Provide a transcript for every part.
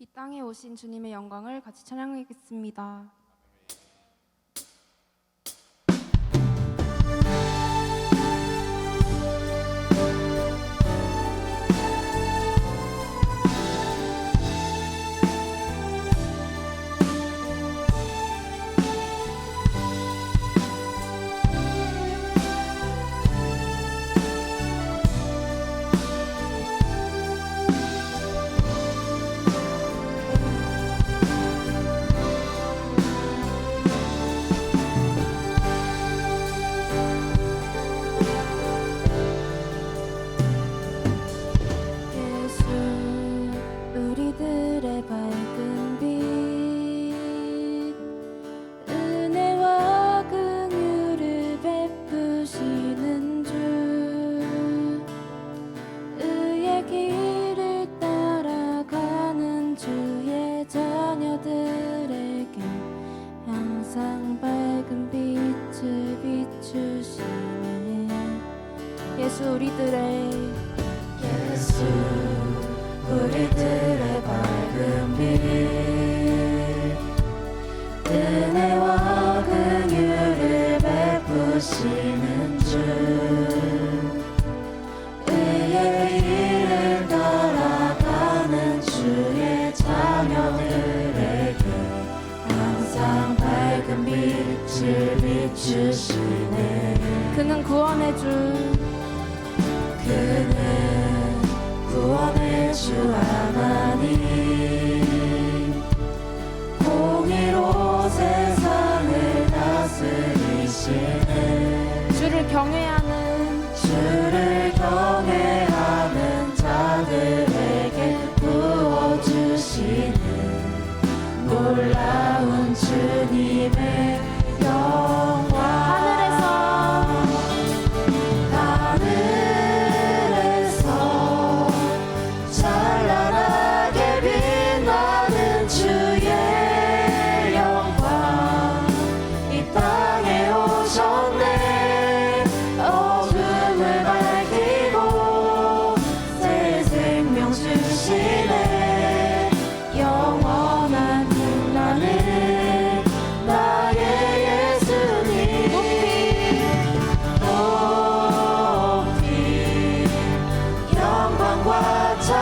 이 땅에 오신 주님의 영광을 같이 찬양하겠습니다. 우리들의 밝은 빛. 은혜와 긍휼을 베푸시는 주. 의의 길을 따라가는 주의 자녀들에게 항상 밝은 빛을 비추시네. 예수 우리들의 예수 우리들의 밝은 빛. 은혜와 긍휼을 베푸시는 주. 의의 길을 따라가는 주의 자녀들에게 항상 밝은 빛을 비추시네. 그는 구원의 주. 그는 구원의 주 하나님. 공의로 세상을 다스리시는 주를 경외하는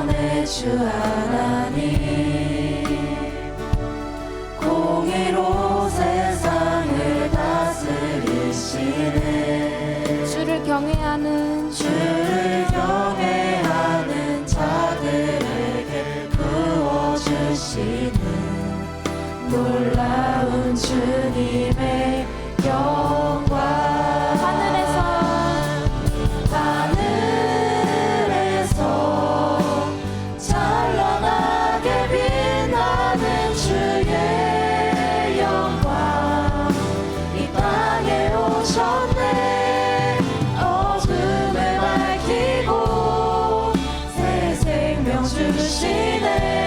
구원의 주 하나님. 공의로 세상을 다스리시네. 주를 경외하는 주를 경외하는 자들에게 부어주시는 놀라운 주님의 영 To me sais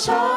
show.